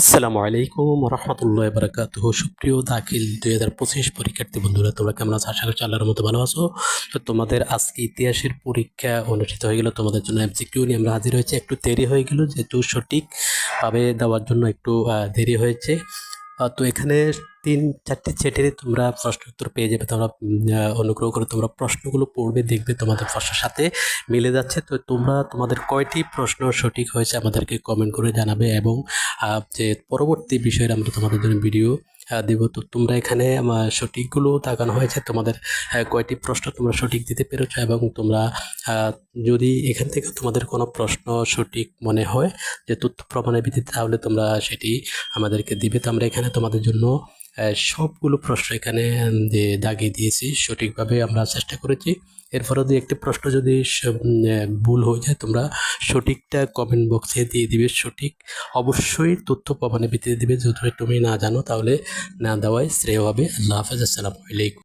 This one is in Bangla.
আসসালামু আলাইকুম রহমতুল্লাহ বারাকাত সুপ্রিয় দাখিল দুই হাজার পঁচিশ পরীক্ষার্থী বন্ধুরা, তোমরা কেমন আছো? আশা করছি আল্লাহর মতো ভালো আছো। তো তোমাদের আজকে ইতিহাসের পরীক্ষা অনুষ্ঠিত হয়ে গেল। তোমাদের জন্য এমসিকিউ নিয়ে আমরা হাজির হয়েছি। একটু দেরি হয়ে গেল, যেহেতু সঠিকভাবে দেওয়ার জন্য একটু দেরি হয়েছে। তো এখানে তিন চারটি সেটেরই তোমরা প্রশ্ন উত্তর পেয়ে যাবে, তোমরা অনুগ্রহ করে তোমরা প্রশ্নগুলো পড়বে, দেখবে তোমাদের প্রশ্নের সাথে মিলে যাচ্ছে। তো তোমরা, তোমাদের কয়টি প্রশ্ন সঠিক হয়েছে আমাদেরকে কমেন্ট করে জানাবে এবং যে পরবর্তী বিষয়ের আমরা তোমাদের জন্য ভিডিও দেব। তো তোমরা এখানে আমার সঠিকগুলো দেখানো হয়েছে, তোমাদের কয়টি প্রশ্ন তোমরা সঠিক দিতে পেরেছ এবং তোমরা যদি এখান থেকে তোমাদের কোনো প্রশ্ন সঠিক মনে হয়, যে তথ্য প্রমাণের ভিত্তিতে, তাহলে তোমরা সেটি আমাদেরকে দিবে। তো আমরা এখানে তোমাদের জন্য সবগুলো প্রশ্ন এখানে দাগিয়ে দিয়েছি। সঠিকভাবে আমরা চেষ্টা করেছি। এরপরে যদি একটি প্রশ্ন যদি ভুল হয়ে যায়, তোমরা সঠিকটা কমেন্ট বক্সে দিয়ে দিবে। সঠিক, অবশ্যই তথ্য প্রমাণে ভিত্তিতে দিবে। যদি তুমি না জানো, তাহলে না দেওয়াই শ্রেয় হবে। আল্লাহ হাফেজ। আসসালামু আলাইকুম।